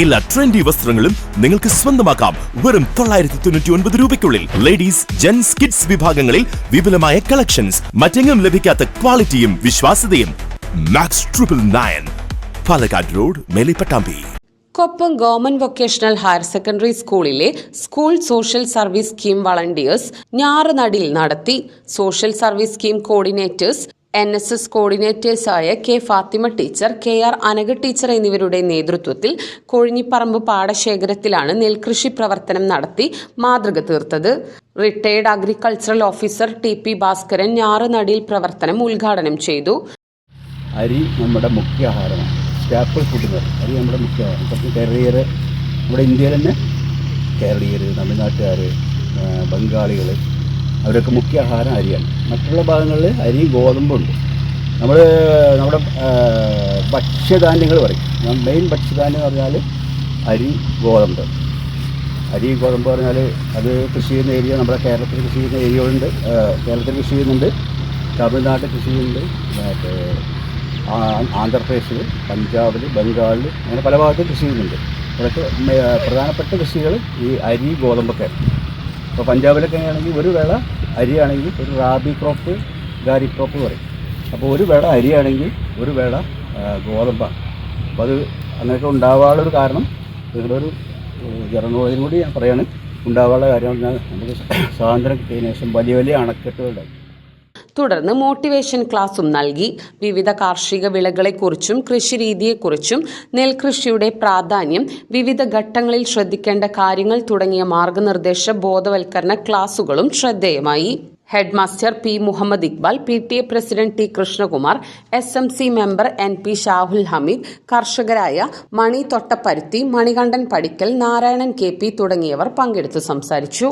എല്ലാ ട്രെൻഡി വസ്ത്രങ്ങളും നിങ്ങൾക്ക് സ്വന്തമാക്കാം. വെറും തൊള്ളായിരത്തി തൊണ്ണൂറ്റി ഒൻപത് രൂപയ്ക്കുള്ളിൽ. ലേഡീസ് ജെന്റ്സ് കിഡ്സ് വിഭാഗങ്ങളിൽ വിപുലമായ കളക്ഷൻസ് മറ്റെങ്ങും ലഭിക്കാത്ത ക്വാളിറ്റിയും വിശ്വാസ്യതയും. Max triple nine Palakkad road Melipattambi. Koppam government vocational higher secondary സ്കൂളിലെ school social service scheme volunteers ഞാറുനടിയിൽ നടത്തി. Social service scheme coordinators N S S കോർഡിനേറ്റേഴ്സായ K Fathima teacher K R Anagha teacher എന്നിവരുടെ നേതൃത്വത്തിൽ കൊഴിഞ്ഞിപ്പറമ്പ് പാടശേഖരത്തിലാണ് നെൽകൃഷി പ്രവർത്തനം നടത്തി മാതൃക തീർത്തത്. Retired agricultural officer T P Bhaskaran ഞാറുനടിയിൽ പ്രവർത്തനം ഉദ്ഘാടനം ചെയ്തു. അരി നമ്മുടെ അരി നമ്മുടെ നമ്മുടെ ഇന്ത്യയിൽ തന്നെ തമിഴ്നാട്ടുകാർ ബംഗാളികൾ അവരൊക്കെ മുഖ്യ ആഹാരം അരിയാണ്. മറ്റുള്ള ഭാഗങ്ങളിൽ അരി ഗോതമ്പുണ്ട് നമ്മൾ നമ്മുടെ ഭക്ഷ്യധാന്യങ്ങൾ പറയും. മെയിൻ ഭക്ഷ്യധാന്യം എന്ന് പറഞ്ഞാൽ അരി ഗോതമ്പ്. അരി ഗോതമ്പ് പറഞ്ഞാൽ അത് കൃഷി ചെയ്യുന്ന ഏരിയ നമ്മുടെ കേരളത്തിൽ കൃഷി ചെയ്യുന്ന ഏരിയകളുണ്ട് കേരളത്തിൽ കൃഷി ചെയ്യുന്നുണ്ട്. തമിഴ്നാട്ടിൽ കൃഷി ചെയ്യുന്നുണ്ട്. മറ്റേ ആന്ധ്രാപ്രദേശിൽ പഞ്ചാബിൽ ബംഗാളിൽ അങ്ങനെ പല ഭാഗത്തും കൃഷി ചെയ്യുന്നുണ്ട്. അതൊക്കെ പ്രധാനപ്പെട്ട കൃഷികൾ ഈ അരി ഗോതമ്പൊക്കെ. ഇപ്പോൾ പഞ്ചാബിലൊക്കെ ആണെങ്കിൽ ഒരു വേള അരിയാണെങ്കിൽ ഒരു റാബി ക്രോപ്പ് ഗാരി ക്രോപ്പ് പറയും. അപ്പോൾ ഒരു വേള അരിയാണെങ്കിൽ ഒരു വേള ഗോതമ്പാണ് അപ്പോൾ അത് അങ്ങനെയൊക്കെ ഉണ്ടാവാനുള്ളൊരു കാരണം നിങ്ങളൊരു ഒരു കൂടി ഞാൻ പറയാണ്. ഉണ്ടാവാനുള്ള കാര്യം പറഞ്ഞാൽ നമുക്ക് സ്വാതന്ത്ര്യം കിട്ടിയതിന് ശേഷം വലിയ വലിയ അണക്കെട്ടുകളുണ്ടായി. തുടർന്ന് മോട്ടിവേഷൻ ക്ലാസും നൽകി. വിവിധ കാർഷിക വിളകളെക്കുറിച്ചും കൃഷിരീതിയെക്കുറിച്ചും നെൽകൃഷിയുടെ പ്രാധാന്യം വിവിധ ഘട്ടങ്ങളിൽ ശ്രദ്ധിക്കേണ്ട കാര്യങ്ങൾ തുടങ്ങിയ മാർഗനിർദ്ദേശ ബോധവൽക്കരണ ക്ലാസുകളും ശ്രദ്ധേയമായി. Head master P Muhammad Iqbal P T A president T Krishnakumar S M C member N P Shahul Hameed കർഷകരായ Mani Thottapparuthi Manikandan Padikkal Narayanan K P തുടങ്ങിയവർ പങ്കെടുത്തു സംസാരിച്ചു.